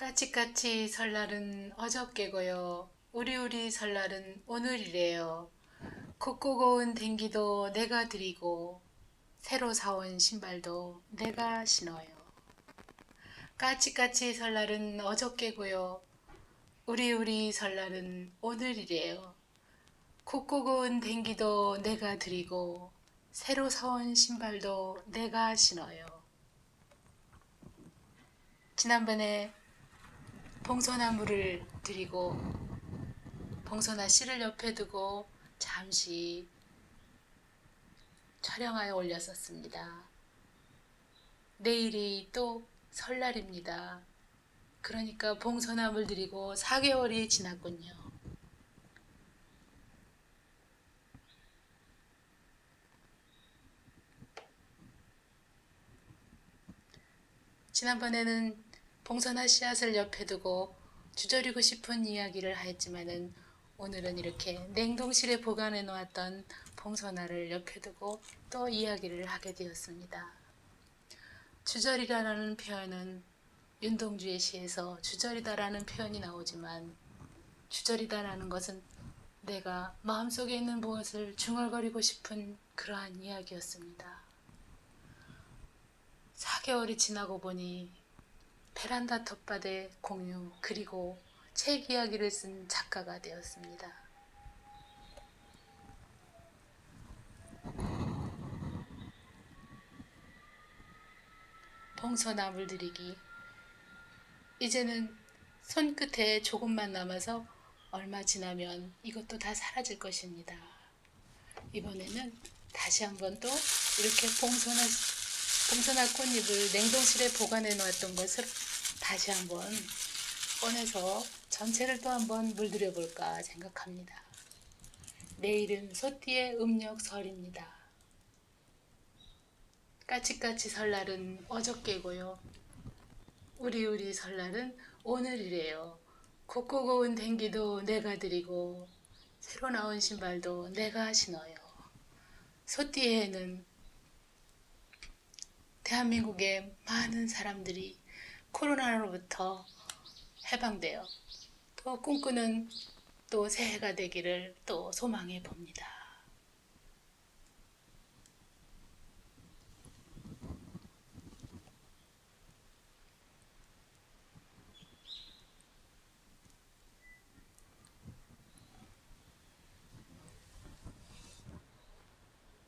까치까치 설날은 어저께고요. 우리우리 설날은 오늘이래요. 곱고 고운 댕기도 내가 드리고 새로 사온 신발도 내가 신어요. 까치까치 설날은 어저께고요. 우리우리 설날은 오늘이래요. 곱고 고운 댕기도 내가 드리고 새로 사온 신발도 내가 신어요. 지난번에 봉소나무를 드리고 봉소나 씨를 옆에 두고 잠시 촬영하여 올렸었습니다. 내일이 또 설날입니다. 그러니까 봉소나무를 드리고 4개월이 지났군요. 지난번에는 봉선화 씨앗을 옆에 두고 주저리고 싶은 이야기를 하였지만은 오늘은 이렇게 냉동실에 보관해 놓았던 봉선화를 옆에 두고 또 이야기를 하게 되었습니다. 주저리라는 표현은 윤동주의 시에서 주저리다라는 표현이 나오지만 주저리다라는 것은 내가 마음속에 있는 무엇을 중얼거리고 싶은 그러한 이야기였습니다. 4개월이 지나고 보니 베란다 텃밭의 공유 그리고 책 이야기를 쓴 작가가 되었습니다. 봉서나물 들이기 이제는 손끝에 조금만 남아서 얼마 지나면 이것도 다 사라질 것입니다. 이번에는 다시 한번 또 이렇게 봉선화 봉선화 꽃잎을 냉동실에 보관해 놓았던 것을 다시 한번 꺼내서 전체를 또 한번 물들여 볼까 생각합니다. 내일은 소띠의 음력 설입니다. 까치까치 설날은 어저께고요. 우리우리 설날은 오늘이래요. 곱고 고운 댕기도 내가 드리고 새로 나온 신발도 내가 신어요. 소띠에는 대한민국의 많은 사람들이 코로나로부터 해방되어 또 꿈꾸는 또 새해가 되기를 또 소망해 봅니다.